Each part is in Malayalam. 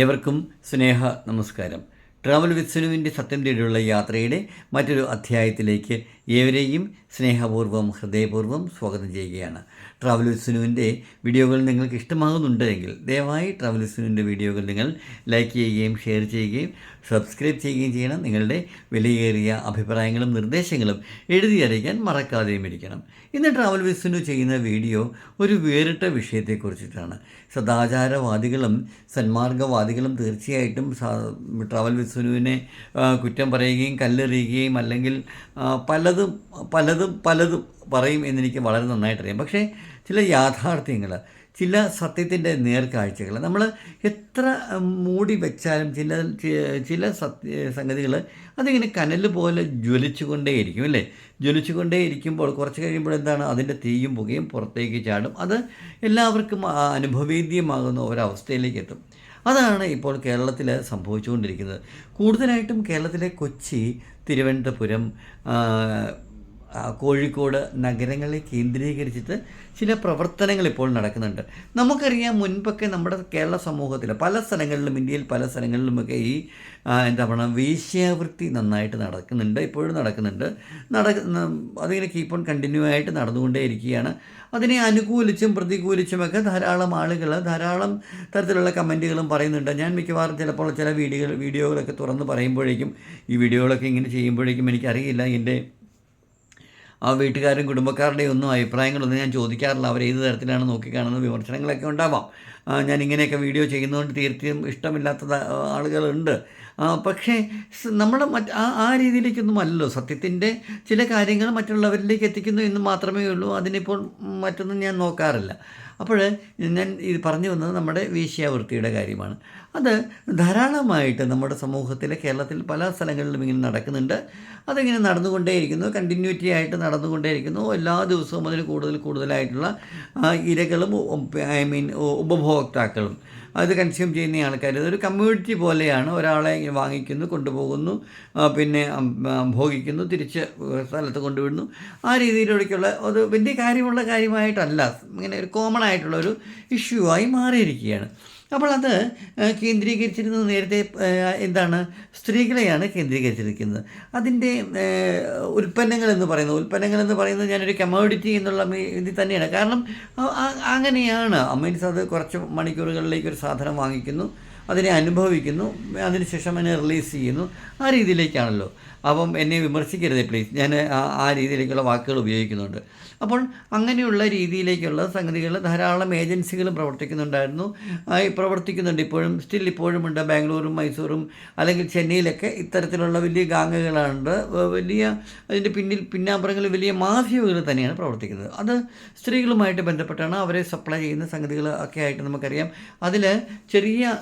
ഏവർക്കും സ്നേഹ നമസ്കാരം. ട്രാവൽ വിത്ത് സുനുവിന്റെ സത്യം തേടിയുള്ള യാത്രയുടെ മറ്റൊരു അധ്യായത്തിലേക്ക് ഏവരെയും സ്നേഹപൂർവം ഹൃദയപൂർവം സ്വാഗതം ചെയ്യുകയാണ്. ട്രാവൽ വിത്ത് സുനുവിന്റെ വീഡിയോകൾ നിങ്ങൾക്ക് ഇഷ്ടമാകുന്നുണ്ടെങ്കിൽ ദയവായി ട്രാവൽ വിത്ത് സുനുവിന്റെ വീഡിയോകൾ നിങ്ങൾ ലൈക്ക് ചെയ്യുകയും ഷെയർ ചെയ്യുകയും സബ്സ്ക്രൈബ് ചെയ്യുകയും ചെയ്യണം. നിങ്ങളുടെ വിലയേറിയ അഭിപ്രായങ്ങളും നിർദ്ദേശങ്ങളും എഴുതി അറിയിക്കാൻ മറക്കാതെയും ഇരിക്കണം. ഇന്ന് ട്രാവൽ വിസിനു ചെയ്യുന്ന വീഡിയോ ഒരു വേറിട്ട വിഷയത്തെക്കുറിച്ചിട്ടാണ്. സദാചാരവാദികളും സന്മാർഗവാദികളും തീർച്ചയായിട്ടും ട്രാവൽ വിത്ത് കുറ്റം പറയുകയും കല്ലെറിയുകയും അല്ലെങ്കിൽ പലതും പലതും പലതും പറയും എന്നെനിക്ക് വളരെ നന്നായിട്ടറിയാം. പക്ഷേ ചില യാഥാർത്ഥ്യങ്ങൾ ചില സത്യത്തിന്റെ നേർക്കാഴ്ചകൾ. നമ്മൾ എത്ര മൂടി വെച്ചാലും ചില ചില സത്യ സംഗതികൾ അതിങ്ങനെ കനൽ പോലെ ജ്വലിച്ചുകൊണ്ടേയിരിക്കും അല്ലേ? ജ്വലിച്ചുകൊണ്ടേയിരിക്കുമ്പോൾ കുറച്ച് കഴിയുമ്പോൾ എന്താണ്? അതിന്റെ തീയും പുകയും പുറത്തേക്ക് ചാടും. അത് എല്ലാവർക്കും അനുഭവേദ്യമാകുന്ന ഒരവസ്ഥയിലേക്ക് എത്തും. അതാണ് ഇപ്പോൾ കേരളത്തിൽ സംഭവിച്ചുകൊണ്ടിരിക്കുന്നത്. കൂടുതലായിട്ടും കേരളത്തിലെ കൊച്ചി തിരുവനന്തപുരം കോഴിക്കോട് നഗരങ്ങളെ കേന്ദ്രീകരിച്ചിട്ട് ചില പ്രവർത്തനങ്ങൾ ഇപ്പോൾ നടക്കുന്നുണ്ട്. നമുക്കറിയാം മുൻപൊക്കെ നമ്മുടെ കേരള സമൂഹത്തിൽ പല സ്ഥലങ്ങളിലും ഇന്ത്യയിൽ പല സ്ഥലങ്ങളിലുമൊക്കെ ഈ എന്താ പറയുക വേശ്യാവൃത്തി നന്നായിട്ട് നടക്കുന്നുണ്ട് ഇപ്പോഴും നടക്കുന്നുണ്ട്. നട അതിങ്ങനെ കീപ്പ് ഓൺ കണ്ടിന്യൂ ആയിട്ട് നടന്നുകൊണ്ടേ ഇരിക്കുകയാണ് അതിനെ അനുകൂലിച്ചും പ്രതികൂലിച്ചുമൊക്കെ ധാരാളം ആളുകൾ ധാരാളം തരത്തിലുള്ള കമന്റുകളും പറയുന്നുണ്ട്. ഞാൻ മിക്കവാറും ചിലപ്പോൾ ചില വീഡിയോ വീഡിയോകളൊക്കെ തുറന്ന് പറയുമ്പോഴേക്കും ഈ വീഡിയോകളൊക്കെ ഇങ്ങനെ ചെയ്യുമ്പോഴേക്കും എനിക്കറിയില്ല എന്റെ ആ വീട്ടുകാരും കുടുംബക്കാരുടെയും ഒന്നും അഭിപ്രായങ്ങളൊന്നും ഞാൻ ചോദിക്കാറില്ല. അവർ ഏത് തരത്തിലാണ് നോക്കിക്കാണുന്ന വിമർശനങ്ങളൊക്കെ ഉണ്ടാവാം. ഞാൻ ഇങ്ങനെയൊക്കെ വീഡിയോ ചെയ്യുന്നതുകൊണ്ട് തീർച്ചയായും ഇഷ്ടമില്ലാത്ത ആളുകളുണ്ട്. പക്ഷേ നമ്മുടെ മറ്റ് ആ ആ രീതിയിലേക്കൊന്നും അല്ലല്ലോ. സത്യത്തിന്റെ ചില കാര്യങ്ങൾ മറ്റുള്ളവരിലേക്ക് എത്തിക്കുന്നു എന്ന് മാത്രമേ ഉള്ളൂ. അതിനിപ്പോൾ മറ്റൊന്നും ഞാൻ നോക്കാറില്ല. അപ്പോൾ ഞാൻ ഇത് പറഞ്ഞു വന്നത് നമ്മുടെ വേശ്യാവൃത്തിയുടെ കാര്യമാണ്. അത് ധാരാളമായിട്ട് നമ്മുടെ സമൂഹത്തിൽ കേരളത്തിൽ പല സ്ഥലങ്ങളിലും ഇങ്ങനെ നടക്കുന്നുണ്ട്. അതിങ്ങനെ നടന്നുകൊണ്ടേയിരിക്കുന്നു. കണ്ടിന്യൂറ്റി ആയിട്ട് നടന്നുകൊണ്ടേയിരിക്കുന്നു. എല്ലാ ദിവസവും അതിൽ കൂടുതൽ കൂടുതലായിട്ടുള്ള ഇരകളും ഐ മീൻ ഉപഭോക്താക്കളും. അത് കൺസ്യൂം ചെയ്യുന്ന ആൾക്കാർ. ഇതൊരു കമ്മ്യൂണിറ്റി പോലെയാണ്. ഒരാളെ വാങ്ങിക്കുന്നു കൊണ്ടുപോകുന്നു പിന്നെ ഭോഗിക്കുന്നു തിരിച്ച് സ്ഥലത്ത് കൊണ്ടുവിടുന്നു. ആ രീതിയിലേക്കുള്ള ഒരു വലിയ കാര്യമുള്ള കാര്യമായിട്ടല്ല. ഇങ്ങനെ ഒരു കോമൺ ആയിട്ടുള്ള ഒരു ഇഷ്യൂ ആയി മാറിയിരിക്കുകയാണ്. അപ്പോൾ അത് കേന്ദ്രീകരിച്ചിരുന്നത് നേരത്തെ എന്താണ് സ്ത്രീകളെയാണ് കേന്ദ്രീകരിച്ചിരിക്കുന്നത്. അതിന്റെ ഉൽപ്പന്നങ്ങൾ എന്ന് പറയുന്നത് ഉൽപ്പന്നങ്ങൾ എന്ന് പറയുന്നത് ഞാനൊരു കമോഡിറ്റി എന്നുള്ള ഇതിൽ തന്നെയാണ്. കാരണം അങ്ങനെയാണ്. മീൻസ് അത് കുറച്ച് മണിക്കൂറുകളിലേക്ക് ഒരു സാധനം വാങ്ങിക്കുന്നു അതിനെ അനുഭവിക്കുന്നു അതിനുശേഷം അതിനെ റിലീസ് ചെയ്യുന്നു. ആ രീതിയിലേക്കാണല്ലോ. അപ്പം എന്നെ വിമർശിക്കരുത് പ്ലീസ് ഞാൻ ആ- രീതിയിലേക്കുള്ള വാക്കുകൾ ഉപയോഗിക്കുന്നുണ്ട്. അപ്പോൾ അങ്ങനെയുള്ള രീതിയിലേക്കുള്ള സംഗതികൾ ധാരാളം ഏജൻസികളും പ്രവർത്തിക്കുന്നുണ്ടായിരുന്നു. പ്രവർത്തിക്കുന്നുണ്ട്. ഇപ്പോഴും സ്റ്റിൽ ഇപ്പോഴും ഉണ്ട് ബാംഗ്ലൂരും മൈസൂറും അല്ലെങ്കിൽ ചെന്നൈയിലൊക്കെ ഇത്തരത്തിലുള്ള വലിയ ഗാംഗുകളുണ്ട് വലിയ അതിന്റെ പിന്നിൽ പിന്നാമ്പുറങ്ങളിൽ വലിയ മാഫിയകൾ തന്നെയാണ് പ്രവർത്തിക്കുന്നത്. അത് സ്ത്രീകളുമായിട്ട് ബന്ധപ്പെട്ടാണ് അവരെ സപ്ലൈ ചെയ്യുന്ന സംഗതികൾ ഒക്കെ ആയിട്ട് നമുക്കറിയാം. അതിൽ ചെറിയ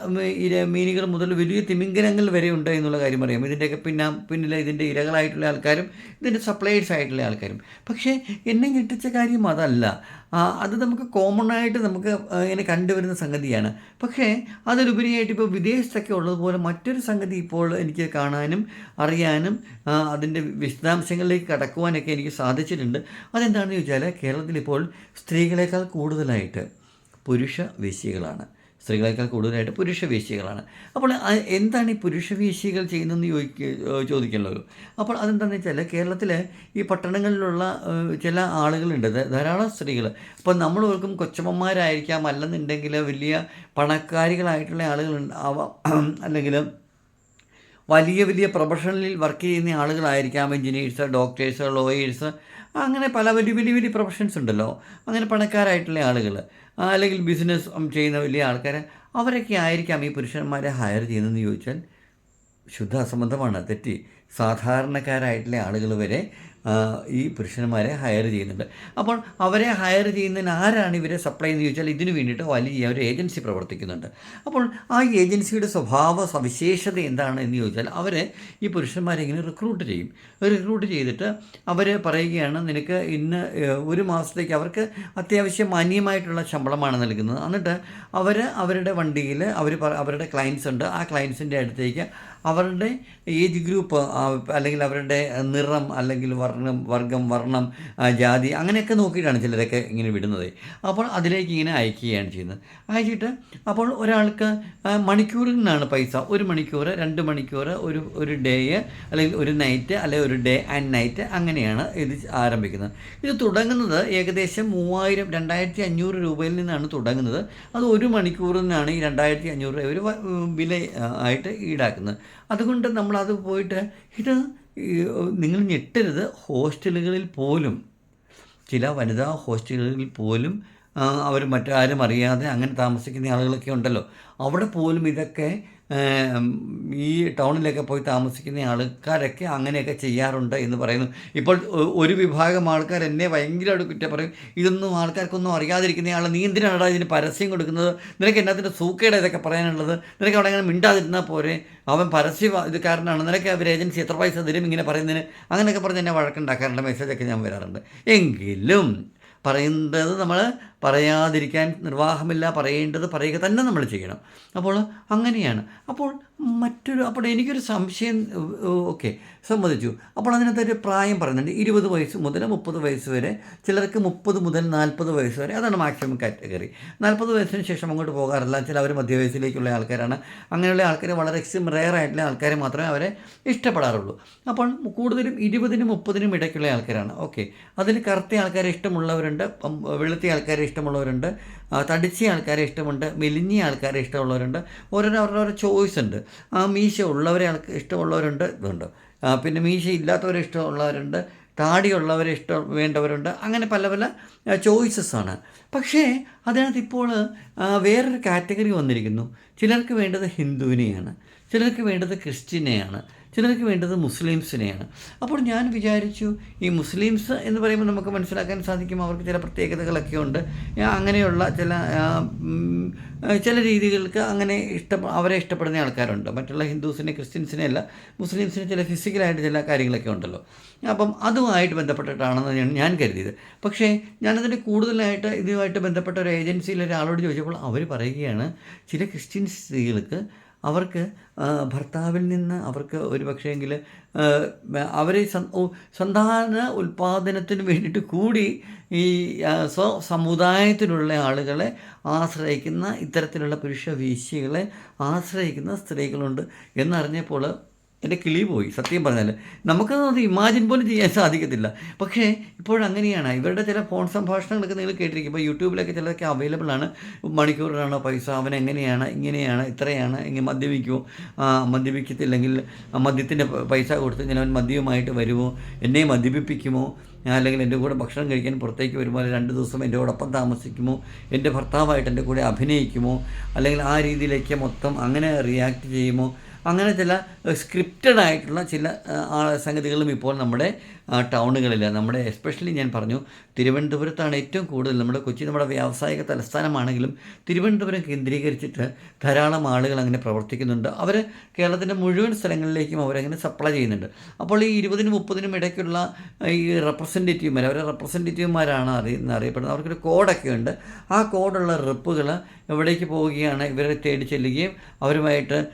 മീനുകൾ മുതൽ വലിയ തിമിംഗലങ്ങൾ വരെ ഉണ്ട് എന്നുള്ള കാര്യം അറിയാം. ഇതിന്റെയൊക്കെ പിന്നാ പിന്നിൽ ഇതിന്റെ ഇരകളായിട്ടുള്ള ആൾക്കാരും ഇതിന്റെ സപ്ലയേഴ്സ് ആയിട്ടുള്ള ആൾക്കാരും. പക്ഷേ എന്നെ ഞെട്ടിച്ച കാര്യം അതല്ല. അത് നമുക്ക് കോമൺ ആയിട്ട് നമുക്ക് ഇങ്ങനെ കണ്ടുവരുന്ന സംഗതിയാണ്. പക്ഷേ അതിലുപരിയായിട്ട് ഇപ്പോൾ വിദേശത്തൊക്കെ ഉള്ളതുപോലെ മറ്റൊരു സംഗതി ഇപ്പോൾ എനിക്ക് കാണാനും അറിയാനും അതിന്റെ വിശദാംശങ്ങളിലേക്ക് കടക്കുവാനൊക്കെ എനിക്ക് സാധിച്ചിട്ടുണ്ട്. അതെന്താണെന്ന് ചോദിച്ചാൽ കേരളത്തിൽ ഇപ്പോൾ സ്ത്രീകളെക്കാൾ കൂടുതലായിട്ട് പുരുഷ വേശ്യകളാണ്. സ്ത്രീകളെക്കാൾ കൂടുതലായിട്ട് പുരുഷവേശികളാണ് അപ്പോൾ എന്താണ് ഈ പുരുഷവേശികൾ ചെയ്യുന്നതെന്ന് ചോദിക്ക ചോദിക്കണമല്ലോ അപ്പോൾ അതെന്താണെന്ന് വെച്ചാൽ കേരളത്തിൽ ഈ പട്ടണങ്ങളിലുള്ള ചില ആളുകളുണ്ട് ധാരാളം സ്ത്രീകൾ. അപ്പോൾ നമ്മൾ ഓർക്കും കൊച്ചമ്മമാരായിരിക്കാം അല്ലെന്നുണ്ടെങ്കിൽ വലിയ പണക്കാരികളായിട്ടുള്ള ആളുകളുണ്ട് ആവാം അല്ലെങ്കിൽ വലിയ വലിയ പ്രൊഫഷണലിൽ വർക്ക് ചെയ്യുന്ന ആളുകളായിരിക്കാം എഞ്ചിനീയേഴ്സ് ഡോക്ടേഴ്സ് ലോയേഴ്സ് അങ്ങനെ പല വലിയ വലിയ വലിയ പ്രൊഫഷൻസ് ഉണ്ടല്ലോ. അങ്ങനെ പണക്കാരായിട്ടുള്ള ആളുകൾ. അല്ലെങ്കിൽ ബിസിനസ് ചെയ്യുന്ന വലിയ ആൾക്കാരെ അവരൊക്കെ ആയിരിക്കാം ഈ പുരുഷന്മാരെ ഹയർ ചെയ്യുന്നതെന്ന് ചോദിച്ചാൽ ശുദ്ധ അസംബന്ധമാണ് തെറ്റി. സാധാരണക്കാരായിട്ടുള്ള ആളുകൾ വരെ ഈ പുരുഷന്മാരെ ഹയർ ചെയ്യുന്നുണ്ട്. അപ്പോൾ അവരെ ഹയർ ചെയ്യുന്നതിന് ആരാണ് ഇവരെ സപ്ലൈ എന്ന് ചോദിച്ചാൽ ഇതിന് വേണ്ടിയിട്ട് വലിയ ഒരു ഏജൻസി പ്രവർത്തിക്കുന്നുണ്ട്. അപ്പോൾ ആ ഏജൻസിയുടെ സ്വഭാവ സവിശേഷത എന്താണ് എന്ന് ചോദിച്ചാൽ അവരെ ഈ പുരുഷന്മാരെ ഇങ്ങനെ റിക്രൂട്ട് ചെയ്യും. റിക്രൂട്ട് ചെയ്തിട്ട് അവർ പറയുകയാണ് നിനക്ക് ഇന്ന് ഒരു മാസത്തേക്ക് അവർക്ക് അത്യാവശ്യം മാന്യമായിട്ടുള്ള ശമ്പളമാണ് നൽകുന്നത്. എന്നിട്ട് അവർ അവരുടെ വണ്ടിയിൽ അവർ അവരുടെ ക്ലയൻസ് ഉണ്ട്. ആ ക്ലയൻസിന്റെ അടുത്തേക്ക് അവരുടെ ഏജ് ഗ്രൂപ്പ് അല്ലെങ്കിൽ അവരുടെ നിറം അല്ലെങ്കിൽ വർണം വർഗം വർണം ജാതി അങ്ങനെയൊക്കെ നോക്കിയിട്ടാണ് ചിലരൊക്കെ ഇങ്ങനെ വിടുന്നത്. അപ്പോൾ അതിലേക്ക് ഇങ്ങനെ അയക്കുകയാണ് ചെയ്യുന്നത്. അയച്ചിട്ട് അപ്പോൾ ഒരാൾക്ക് മണിക്കൂറിൽ നിന്നാണ് പൈസ. ഒരു മണിക്കൂർ രണ്ട് മണിക്കൂർ ഒരു ഒരു ഡേ അല്ലെങ്കിൽ ഒരു നൈറ്റ് അല്ലെങ്കിൽ ഒരു ഡേ ആൻഡ് നൈറ്റ് അങ്ങനെയാണ് ഇത് ആരംഭിക്കുന്നത്. ഇത് തുടങ്ങുന്നത് ഏകദേശം മൂവായിരം രണ്ടായിരത്തി അഞ്ഞൂറ് രൂപയിൽ നിന്നാണ് തുടങ്ങുന്നത്. അത് ഒരു മണിക്കൂറിനാണ് ഈ രണ്ടായിരത്തി അഞ്ഞൂറ് രൂപ ഒരു വില ആയിട്ട് ഈടാക്കുന്നത്. അതുകൊണ്ട് നമ്മളത് പോയിട്ട് ഇത് നിങ്ങൾ ഞെട്ടരുത്. ഹോസ്റ്റലുകളിൽ പോലും ചില വനിതാ ഹോസ്റ്റലുകളിൽ പോലും അവർ മറ്റാരും അറിയാതെ അങ്ങനെ താമസിക്കുന്ന ആളുകളൊക്കെ ഉണ്ടല്ലോ. അവിടെ പോലും ഇതൊക്കെ ഈ ടൗണിലൊക്കെ പോയി താമസിക്കുന്ന ആൾക്കാരൊക്കെ അങ്ങനെയൊക്കെ ചെയ്യാറുണ്ട് എന്ന് പറയുന്നു. ഇപ്പോൾ ഒരു വിഭാഗം ആൾക്കാർ എന്നെ ഭയങ്കരമായിട്ട് കുറ്റം പറയും. ഇതൊന്നും ആൾക്കാർക്കൊന്നും അറിയാതിരിക്കുന്ന ആൾ നീ എന്തിനാണ് ഇതിന് പരസ്യം കൊടുക്കുന്നത്? നിനക്ക് എന്നാത്തിന്റെ സൂക്കേട ഇതൊക്കെ പറയാനുള്ളത്? നിനക്ക് അവിടെ അങ്ങനെ മിണ്ടാതിരുന്നാൽ പോരെ? അവൻ പരസ്യം ഇത് കാരണമാണ് നിനക്ക് അവർ ഏജൻസി എത്ര പൈസ തരും ഇങ്ങനെ പറയുന്നതിന്? അങ്ങനെയൊക്കെ പറഞ്ഞ് എന്നെ വഴക്കുണ്ടാക്കാറുണ്ട് മെസ്സേജൊക്കെ ഞാൻ വരാറുണ്ട്. എങ്കിലും പറയുന്നത് നമ്മൾ പറയാതിരിക്കാൻ നിർവാഹമില്ല പറയേണ്ടത് പറയുക തന്നെ നമ്മൾ ചെയ്യണം. അപ്പോൾ അങ്ങനെയാണ്. അപ്പോൾ മറ്റൊരു അപ്പോൾ എനിക്കൊരു സംശയം ഓക്കെ. സമ്മതിച്ചു. അപ്പോൾ അതിനകത്ത് ഒരു പ്രായം പറയുന്നുണ്ട്. ഇരുപത് വയസ്സ് മുതൽ മുപ്പത് വയസ്സ് വരെ ചിലർക്ക് മുപ്പത് മുതൽ നാൽപ്പത് വയസ്സ് വരെ അതാണ് മാക്സിമം കാറ്റഗറി നാൽപ്പത് വയസ്സിന് ശേഷം അങ്ങോട്ട് പോകാറില്ല. ചില അവർ മധ്യവയസ്സിലേക്കുള്ള ആൾക്കാരാണ്. അങ്ങനെയുള്ള ആൾക്കാർ വളരെ എക്സ്ട്രീം റെയർ ആയിട്ടുള്ള ആൾക്കാരെ മാത്രമേ അവരെ ഇഷ്ടപ്പെടാറുള്ളൂ. അപ്പോൾ കൂടുതലും ഇരുപതിനും മുപ്പതിനും ഇടയ്ക്കുള്ള ആൾക്കാരാണ്. ഓക്കെ അതിൽ കറുത്ത ആൾക്കാരെ ഇഷ്ടമുള്ളവരുണ്ട് വെളുത്തി ആൾക്കാരെ ഇഷ്ടമുള്ളവരുണ്ട് തടിച്ച ആൾക്കാരെ ഇഷ്ടമുണ്ട് മെലിഞ്ഞ ആൾക്കാരെ ഇഷ്ടമുള്ളവരുണ്ട്. ഓരോരോ അവരുടെ ചോയ്സ് ഉണ്ട്. ആ മീശ ഉള്ളവരെ ആൾക്ക് ഇഷ്ടമുള്ളവരുണ്ട് ഇതുണ്ട്. പിന്നെ മീശ ഇല്ലാത്തവരെ ഇഷ്ടമുള്ളവരുണ്ട് താടിയുള്ളവരെ ഇഷ്ടം വേണ്ടവരുണ്ട് അങ്ങനെ പല പല ചോയ്സസാണ് പക്ഷേ അതിനകത്ത് ഇപ്പോൾ വേറൊരു കാറ്റഗറി വന്നിരിക്കുന്നു. ചിലർക്ക് വേണ്ടത് ഹിന്ദുവിനെയാണ് ചിലർക്ക് വേണ്ടത് ക്രിസ്ത്യനെയാണ്. ചിലർക്ക് വേണ്ടത് മുസ്ലിംസിനെയാണ്. അപ്പോൾ ഞാൻ വിചാരിച്ചു ഈ മുസ്ലിംസ് എന്ന് പറയുമ്പോൾ നമുക്ക് മനസ്സിലാക്കാൻ സാധിക്കും അവർക്ക് ചില പ്രത്യേകതകളൊക്കെ ഉണ്ട്. അങ്ങനെയുള്ള ചില ചില രീതികൾക്ക് അങ്ങനെ ഇഷ്ട അവരെ ഇഷ്ടപ്പെടുന്ന ആൾക്കാരുണ്ട്. മറ്റുള്ള ഹിന്ദുസിനെ ക്രിസ്ത്യൻസിനെ അല്ല മുസ്ലിംസിന് ചില ഫിസിക്കലായിട്ട് ചില കാര്യങ്ങളൊക്കെ ഉണ്ടല്ലോ. അപ്പം അതുമായിട്ട് ബന്ധപ്പെട്ടിട്ടാണെന്ന് ഞാൻ കരുതിയത്. പക്ഷേ ഞാനതിന് കൂടുതലായിട്ട് ഇതുമായിട്ട് ബന്ധപ്പെട്ട ഒരു ഏജൻസിയിൽ ഒരാളോട് ചോദിച്ചപ്പോൾ അവർ പറയുകയാണ് ചില ക്രിസ്ത്യൻ സ്ത്രീകൾക്ക് അവർക്ക് ഭർത്താവിൽ നിന്ന് അവർക്ക് ഒരു പക്ഷേങ്കിൽ അവരെ സന്താന ഉൽപ്പാദനത്തിന് വേണ്ടിയിട്ട് കൂടി ഈ സ്വ സമുദായത്തിലുള്ള ആളുകളെ ആശ്രയിക്കുന്ന ഇത്തരത്തിലുള്ള പുരുഷ വീശികളെ ആശ്രയിക്കുന്ന സ്ത്രീകളുണ്ട് എന്നറിഞ്ഞപ്പോൾ എന്റെ കിളി പോയി സത്യം പറഞ്ഞാൽ നമുക്കത് അത് ഇമാജിൻ പോലും ചെയ്യാൻ സാധിക്കത്തില്ല. പക്ഷേ ഇപ്പോഴങ്ങനെയാണ്. ഇവരുടെ ചില ഫോൺ സംഭാഷണങ്ങളൊക്കെ നിങ്ങൾ കേട്ടിരിക്കും. ഇപ്പോൾ യൂട്യൂബിലൊക്കെ ചിലതൊക്കെ അവൈലബിൾ ആണ്. മണിക്കൂറിലാണോ പൈസ? അവൻ എങ്ങനെയാണ്? ഇങ്ങനെയാണ്? ഇത്രയാണ്? ഇങ്ങനെ മദ്യപിക്കുമോ മദ്യപിക്കത്തില്ലെങ്കിൽ മദ്യത്തിന്റെ പൈസ കൊടുത്ത് ഞാൻ അവൻ മദ്യവുമായിട്ട് വരുമോ എന്നെ മദ്യപിപ്പിക്കുമോ? അല്ലെങ്കിൽ എന്റെ കൂടെ ഭക്ഷണം കഴിക്കാൻ പുറത്തേക്ക് വരുമ്പോൾ രണ്ട് ദിവസം എന്റെ കൂടൊപ്പം താമസിക്കുമോ? എന്റെ ഭർത്താവായിട്ട് എന്റെ കൂടെ അഭിനയിക്കുമോ? അല്ലെങ്കിൽ ആ രീതിയിലേക്ക് മൊത്തം അങ്ങനെ റിയാക്ട് ചെയ്യുമോ? അങ്ങനെ ചില സ്ക്രിപ്റ്റഡ് ആയിട്ടുള്ള ചില സംഗതികളും ഇപ്പോൾ നമ്മുടെ ടൗണുകളിൽ നമ്മുടെ എസ്പെഷ്യലി ഞാൻ പറഞ്ഞു തിരുവനന്തപുരത്താണ് ഏറ്റവും കൂടുതൽ നമ്മുടെ കൊച്ചി നമ്മുടെ വ്യാവസായിക തലസ്ഥാനമാണെങ്കിലും തിരുവനന്തപുരം കേന്ദ്രീകരിച്ചിട്ട് ധാരാളം ആളുകൾ അങ്ങനെ പ്രവർത്തിക്കുന്നുണ്ട്. അവർ കേരളത്തിന്റെ മുഴുവൻ സ്ഥലങ്ങളിലേക്കും അവരങ്ങനെ സപ്ലൈ ചെയ്യുന്നുണ്ട്. അപ്പോൾ ഈ ഇരുപതിനും മുപ്പതിനും ഇടയ്ക്കുള്ള ഈ റെപ്രസെന്റേറ്റീവ്മാർ അവരെ റെപ്രസെന്റേറ്റീവ്മാരാണ് അറിയുന്ന അറിയപ്പെടുന്നത്. അവർക്കൊരു കോഡൊക്കെ ഉണ്ട്. ആ കോഡുള്ള റിപ്പുകൾ എവിടേക്ക് പോവുകയാണ് ഇവരെ തേടി ചെല്ലുകയും അവരുമായിട്ട്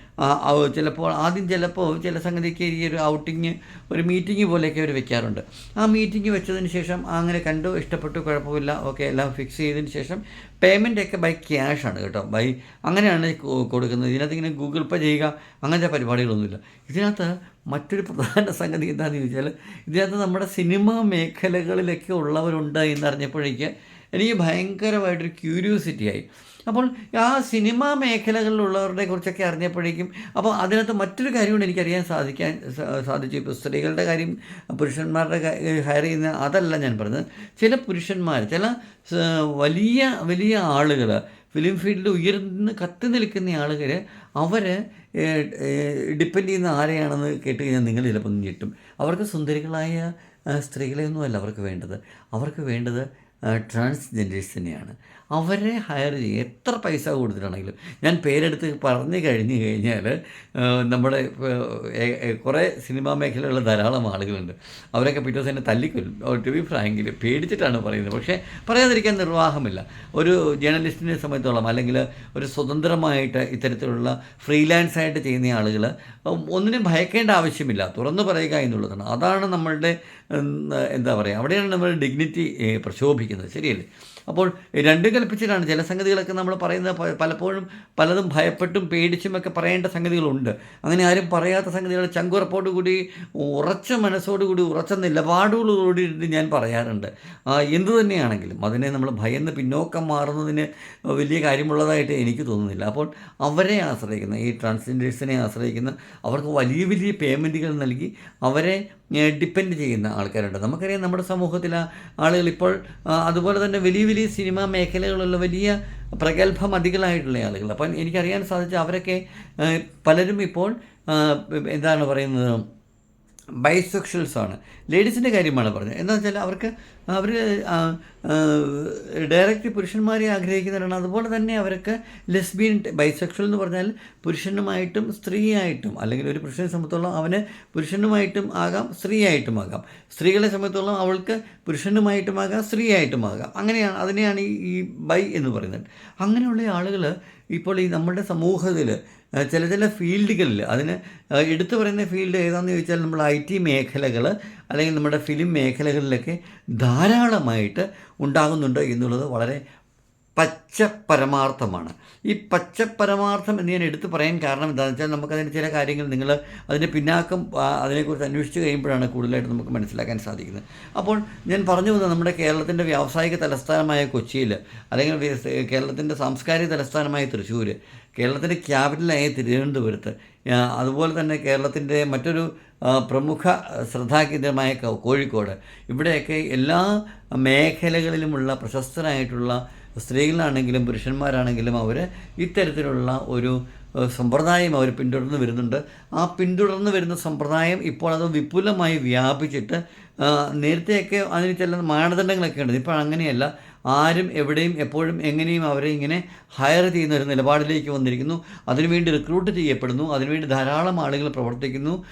ചിലപ്പോൾ ആദ്യം ചിലപ്പോൾ ചില സംഗതിക്ക് ഈ ഒരു ഔട്ടിങ് ഒരു മീറ്റിംഗ് പോലെയൊക്കെ അവർ വെക്കാറുണ്ട്. ആ മീറ്റിംഗ് വെച്ചതിന് ശേഷം അങ്ങനെ കണ്ടു ഇഷ്ടപ്പെട്ടു കുഴപ്പമില്ല ഓക്കെ എല്ലാം ഫിക്സ് ചെയ്തതിന് ശേഷം പേയ്മെന്റ് ഒക്കെ ബൈ ക്യാഷ് ആണ് കേട്ടോ. ബൈ അങ്ങനെയാണ് കൊടുക്കുന്നത്. ഇതിനകത്ത് ഇങ്ങനെ ഗൂഗിൾ പേ ചെയ്യുക അങ്ങനത്തെ പരിപാടികളൊന്നുമില്ല. ഇതിനകത്ത് മറ്റൊരു പ്രധാന സംഗതി എന്താണെന്ന് ചോദിച്ചാൽ ഇതിനകത്ത് നമ്മുടെ സിനിമ മേഖലകളിലൊക്കെ ഉള്ളവരുണ്ട് എന്നറിഞ്ഞപ്പോഴേക്ക് എനിക്ക് ഭയങ്കരമായിട്ടൊരു ക്യൂരിയോസിറ്റി ആയി. അപ്പോൾ ആ സിനിമാ മേഖലകളിലുള്ളവരുടെ കുറിച്ചൊക്കെ അറിഞ്ഞപ്പോഴേക്കും അപ്പോൾ അതിനകത്ത് മറ്റൊരു കാര്യം കൊണ്ട് എനിക്കറിയാൻ സാധിക്കാൻ സാധിച്ചു. ഇപ്പോൾ സ്ത്രീകളുടെ കാര്യം പുരുഷന്മാരുടെ ഹയർ ചെയ്യുന്ന അതല്ല ഞാൻ പറഞ്ഞത്. ചില പുരുഷന്മാർ ചില വലിയ വലിയ ആളുകൾ ഫിലിം ഫീൽഡിൽ ഉയർന്ന് കത്തി നിൽക്കുന്ന ആളുകൾ അവർ ഡിപ്പെൻഡ് ചെയ്യുന്ന ആരെയാണെന്ന് കേട്ട് കഴിഞ്ഞാൽ നിങ്ങൾ ചിലപ്പോൾ ഞെട്ടും. അവർക്ക് സുന്ദരികളായ സ്ത്രീകളെയൊന്നുമല്ല അവർക്ക് വേണ്ടത്. അവർക്ക് വേണ്ടത് ട്രാൻസ്ജെൻഡേഴ്സ് തന്നെയാണ് അവരെ ഹയർ ചെയ്യുക എത്ര പൈസ കൊടുത്തിട്ടാണെങ്കിലും. ഞാൻ പേരെടുത്ത് പറഞ്ഞു കഴിഞ്ഞു കഴിഞ്ഞാൽ നമ്മുടെ കുറേ സിനിമാ മേഖലയിലുള്ള ധാരാളം ആളുകളുണ്ട്. അവരൊക്കെ പിറ്റേ എന്നെ തല്ലിക്കൊല്ലും. ടു ബി ഫ്രാങ്കിൽ പേടിച്ചിട്ടാണ് പറയുന്നത്. പക്ഷേ പറയാതിരിക്കാൻ നിർവാഹമില്ല. ഒരു ജേർണലിസ്റ്റിനെ സംബന്ധിച്ചോളം അല്ലെങ്കിൽ ഒരു സ്വതന്ത്രമായിട്ട് ഇത്തരത്തിലുള്ള ഫ്രീലാൻസ് ആയിട്ട് ചെയ്യുന്ന ആളുകൾ ഒന്നിനും ഭയക്കേണ്ട ആവശ്യമില്ല. തുറന്നു പറയുക എന്നുള്ളതാണ്. അതാണ് നമ്മളുടെ എന്താ പറയുക അവിടെയാണ് നമ്മുടെ ഡിഗ്നിറ്റി പ്രക്ഷോഭിക്കുന്നത്. ശരിയല്ലേ? അപ്പോൾ രണ്ടും കൽപ്പിച്ചിട്ടാണ് ചില സംഗതികളൊക്കെ നമ്മൾ പറയുന്നത്. പലപ്പോഴും പലതും ഭയപ്പെട്ടും പേടിച്ചും ഒക്കെ പറയേണ്ട സംഗതികളുണ്ട്. അങ്ങനെ ആരും പറയാത്ത സംഗതികൾ ചങ്കുറപ്പോടുകൂടി ഉറച്ച മനസ്സോടുകൂടി ഉറച്ച നിലപാടുകളോടുകൂടി ഞാൻ പറയാറുണ്ട്. എന്തു തന്നെയാണെങ്കിലും അതിനെ നമ്മൾ ഭയന്ന് പിന്നോക്കം മാറുന്നതിന് വലിയ കാര്യമുള്ളതായിട്ട് എനിക്ക് തോന്നുന്നില്ല. അപ്പോൾ അവരെ ആശ്രയിക്കുന്ന ഈ ട്രാൻസ്ജെൻഡേഴ്സിനെ ആശ്രയിക്കുന്ന അവർക്ക് വലിയ വലിയ പേയ്മെന്റുകൾ നൽകി അവരെ ഡിപ്പെൻഡ് ചെയ്യുന്ന ആൾക്കാരുണ്ട്. നമുക്കറിയാം നമ്മുടെ സമൂഹത്തിലെ ആളുകൾ ഇപ്പോൾ അതുപോലെ തന്നെ വലിയ വലിയ സിനിമാ മേഖലകളുള്ള വലിയ പ്രഗത്ഭമതികളായിട്ടുള്ള ആളുകൾ അപ്പം എനിക്കറിയാൻ സാധിച്ച അവരൊക്കെ പലരും ഇപ്പോൾ എന്താണ് പറയുന്നത് ബൈസെക്ഷൽസ് ആണ്. ലേഡീസിന്റെ കാര്യമാണ് പറഞ്ഞത്. എന്താ വെച്ചാൽ അവർക്ക് അവർ ഡയറക്റ്റ് പുരുഷന്മാരെ ആഗ്രഹിക്കുന്നവരാണ്. അതുപോലെ തന്നെ അവർക്ക് ലെസ്ബിയൻ ബൈസെക്ഷൽ എന്ന് പറഞ്ഞാൽ പുരുഷനുമായിട്ടും സ്ത്രീയായിട്ടും അല്ലെങ്കിൽ ഒരു പുരുഷനെ സംബന്ധിച്ചോളം അവന് പുരുഷനുമായിട്ടും ആകാം സ്ത്രീയായിട്ടും ആകാം. സ്ത്രീകളെ സംബന്ധിച്ചോളം അവൾക്ക് പുരുഷനുമായിട്ടും ആകാം സ്ത്രീയായിട്ടും ആകാം. അങ്ങനെയാണ് അതിനെയാണ് ഈ ബൈ എന്ന് പറയുന്നത്. അങ്ങനെയുള്ള ആളുകൾ ഇപ്പോൾ ഈ നമ്മുടെ സമൂഹത്തിൽ ചില ചില ഫീൽഡുകളിൽ അതിന് എടുത്തു പറയുന്ന ഫീൽഡ് ഏതാണെന്ന് ചോദിച്ചാൽ നമ്മൾ ഐ ടി മേഖലകൾ അല്ലെങ്കിൽ നമ്മുടെ ഫിലിം മേഖലകളിലൊക്കെ ധാരാളമായിട്ട് ഉണ്ടാകുന്നുണ്ട് എന്നുള്ളത് വളരെ പച്ച പരമാർത്ഥമാണ് ഈ പച്ച പരമാർത്ഥം എന്ന് ഞാൻ എടുത്തു പറയാൻ കാരണം എന്താണെന്ന് വെച്ചാൽ നമുക്കതിന് ചില കാര്യങ്ങൾ നിങ്ങൾ അതിന്റെ പിന്നാക്കം അതിനെക്കുറിച്ച് അന്വേഷിച്ച് കഴിയുമ്പോഴാണ് കൂടുതലായിട്ട് നമുക്ക് മനസ്സിലാക്കാൻ സാധിക്കുന്നത്. അപ്പോൾ ഞാൻ പറഞ്ഞു വന്നത് നമ്മുടെ കേരളത്തിന്റെ വ്യാവസായിക തലസ്ഥാനമായ കൊച്ചിയിൽ അല്ലെങ്കിൽ കേരളത്തിന്റെ സാംസ്കാരിക തലസ്ഥാനമായ തൃശ്ശൂർ കേരളത്തിന്റെ ക്യാപിറ്റലായ തിരുവനന്തപുരത്ത് അതുപോലെ തന്നെ കേരളത്തിന്റെ മറ്റൊരു പ്രമുഖ ശ്രദ്ധാകേന്ദ്രമായ കോഴിക്കോട്. ഇവിടെയൊക്കെ എല്ലാ മേഖലകളിലുമുള്ള പ്രശസ്തരായിട്ടുള്ള സ്ത്രീകളാണെങ്കിലും പുരുഷന്മാരാണെങ്കിലും അവർ ഇത്തരത്തിലുള്ള ഒരു സമ്പ്രദായം അവർ പിന്തുടർന്ന് വരുന്നുണ്ട്. ആ പിന്തുടർന്ന് വരുന്ന സമ്പ്രദായം ഇപ്പോൾ അത് വിപുലമായി വ്യാപിച്ചിട്ട് നേരത്തെയൊക്കെ അതിന് ചില മാനദണ്ഡങ്ങളൊക്കെ ഉണ്ട്. ഇപ്പോൾ അങ്ങനെയല്ല. ആരും എവിടെയും എപ്പോഴും എങ്ങനെയും അവരെ ഇങ്ങനെ ഹയർ ചെയ്യുന്ന ഒരു നിലപാടിലേക്ക് വന്നിരിക്കുന്നു. അതിനുവേണ്ടി റിക്രൂട്ട് ചെയ്യപ്പെടുന്നു. അതിനുവേണ്ടി ധാരാളം ആളുകൾ പ്രവർത്തിക്കുന്നു.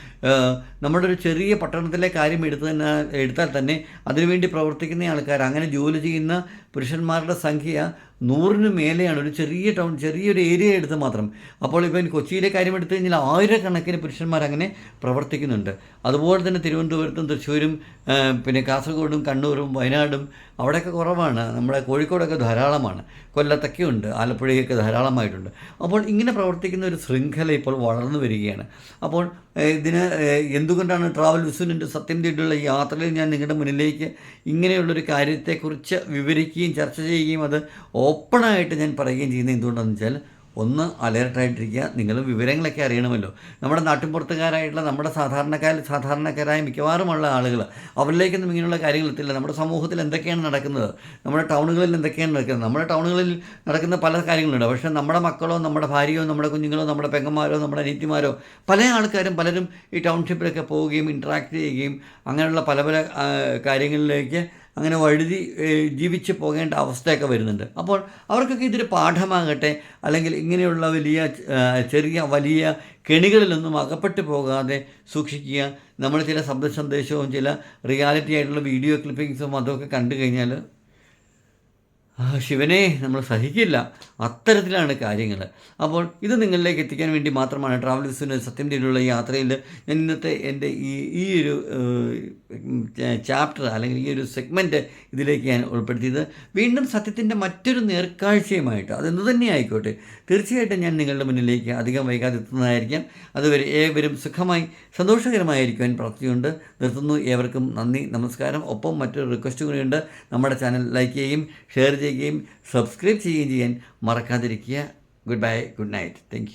നമ്മുടെ ഒരു ചെറിയ പട്ടണത്തിലെ കാര്യം എടുത്ത് തന്നെ എടുത്താൽ തന്നെ അതിനുവേണ്ടി പ്രവർത്തിക്കുന്ന ആൾക്കാർ അങ്ങനെ ജോലി ചെയ്യുന്ന പുരുഷന്മാരുടെ സംഖ്യ നൂറിന് മേലെയാണ്. ഒരു ചെറിയ ടൗൺ ചെറിയൊരു ഏരിയ എടുത്ത് മാത്രം. അപ്പോൾ ഇപ്പം കൊച്ചിയിലെ കാര്യം എടുത്തു കഴിഞ്ഞാൽ ആയിരക്കണക്കിന് പുരുഷന്മാർ അങ്ങനെ പ്രവർത്തിക്കുന്നുണ്ട്. അതുപോലെ തന്നെ തിരുവനന്തപുരത്തും തൃശ്ശൂരും പിന്നെ കാസർഗോഡും കണ്ണൂരും വയനാടും അവിടെയൊക്കെ കുറവാണ്. നമ്മുടെ കോഴിക്കോടൊക്കെ ധാരാളമാണ്. കൊല്ലത്തൊക്കെ ഉണ്ട് ആലപ്പുഴയൊക്കെ ധാരാളമായിട്ടുണ്ട്. അപ്പോൾ ഇങ്ങനെ പ്രവർത്തിക്കുന്ന ഒരു ശൃംഖല ഇപ്പോൾ വളർന്നു വരികയാണ്. അപ്പോൾ ഇതിന് എന്തുകൊണ്ടാണ് ട്രാവൽ വിസുവിന്റെ സത്യം തേടിയുള്ള യാത്രയിൽ ഞാൻ നിങ്ങളുടെ മുന്നിലേക്ക് ഇങ്ങനെയുള്ളൊരു കാര്യത്തെക്കുറിച്ച് വിവരിക്കുകയും ചർച്ച ചെയ്യുകയും അത് ഓപ്പണായിട്ട് ഞാൻ പറയുകയും ചെയ്യുന്നത് എന്തുകൊണ്ടാണെന്ന് വെച്ചാൽ ഒന്ന് അലേർട്ടായിട്ടിരിക്കുക. നിങ്ങൾ വിവരങ്ങളൊക്കെ അറിയണമല്ലോ. നമ്മുടെ നാട്ടിൻപുറത്തുകാരായിട്ടുള്ള നമ്മുടെ സാധാരണക്കാർ സാധാരണക്കാരായ മിക്കവാറുമുള്ള ആളുകൾ അവരിലേക്കൊന്നും ഇങ്ങനെയുള്ള കാര്യങ്ങൾ എത്തില്ല. നമ്മുടെ സമൂഹത്തിൽ എന്തൊക്കെയാണ് നടക്കുന്നത്? നമ്മുടെ ടൗണുകളിൽ എന്തൊക്കെയാണ് നടക്കുന്നത്? നമ്മുടെ ടൗണുകളിൽ നടക്കുന്ന പല കാര്യങ്ങളുണ്ട്. പക്ഷേ നമ്മുടെ മക്കളോ നമ്മുടെ ഭാര്യയോ നമ്മുടെ കുഞ്ഞുങ്ങളോ നമ്മുടെ പെങ്ങന്മാരോ നമ്മുടെ അനിയത്തിമാരോ പല ആൾക്കാരും പലരും ഈ ടൗൺഷിപ്പിലൊക്കെ പോവുകയും ഇൻട്രാക്ട് ചെയ്യുകയും അങ്ങനെയുള്ള പല പല കാര്യങ്ങളിലേക്ക് അങ്ങനെ വഴുതി ജീവിച്ച് പോകേണ്ട അവസ്ഥയൊക്കെ വരുന്നുണ്ട്. അപ്പോൾ അവർക്കൊക്കെ ഇതൊരു പാഠമാകട്ടെ അല്ലെങ്കിൽ ഇങ്ങനെയുള്ള വലിയ ചെറിയ വലിയ കെണികളിലൊന്നും അകപ്പെട്ടു പോകാതെ സൂക്ഷിക്കുക. നമ്മൾ ചില ശബ്ദ സന്ദേശവും ചില റിയാലിറ്റി ആയിട്ടുള്ള വീഡിയോ ക്ലിപ്പിങ്സും അതൊക്കെ കണ്ടു കഴിഞ്ഞാൽ ശിവനെ നമ്മൾ സഹിക്കില്ല. അത്തരത്തിലാണ് കാര്യങ്ങൾ. അപ്പോൾ ഇത് നിങ്ങളിലേക്ക് എത്തിക്കാൻ വേണ്ടി മാത്രമാണ് ട്രാവൽ വിസിന് സത്യം രീതിയിലുള്ള യാത്രയിൽ ഞാൻ ഇന്നത്തെ എന്റെ ഈ ഈ ഒരു ചാപ്റ്റർ അല്ലെങ്കിൽ ഈ ഒരു സെഗ്മെന്റ് ഇതിലേക്ക് ഞാൻ ഉൾപ്പെടുത്തിയത്. വീണ്ടും സത്യത്തിന്റെ മറ്റൊരു നേർക്കാഴ്ചയുമായിട്ട് അതെന്ത് തന്നെ ആയിക്കോട്ടെ തീർച്ചയായിട്ടും ഞാൻ നിങ്ങളുടെ മുന്നിലേക്ക് അധികം വൈകാതെ എത്തുന്നതായിരിക്കാം. അതുവരെ ഏവരും സുഖമായി സന്തോഷകരമായിരിക്കുവാൻ പ്രാർത്ഥിച്ചുകൊണ്ട് നിർത്തുന്നു. ഏവർക്കും നന്ദി നമസ്കാരം. ഒപ്പം മറ്റൊരു റിക്വസ്റ്റ് കൂടിയുണ്ട് നമ്മുടെ ചാനൽ ലൈക്ക് ചെയ്യുകയും ഷെയർ ചെയ്യുകയും സബ്സ്ക്രൈബ് ചെയ്യുകയും ചെയ്യാൻ മറക്കാതിരിക്കുക. Good bye good night thank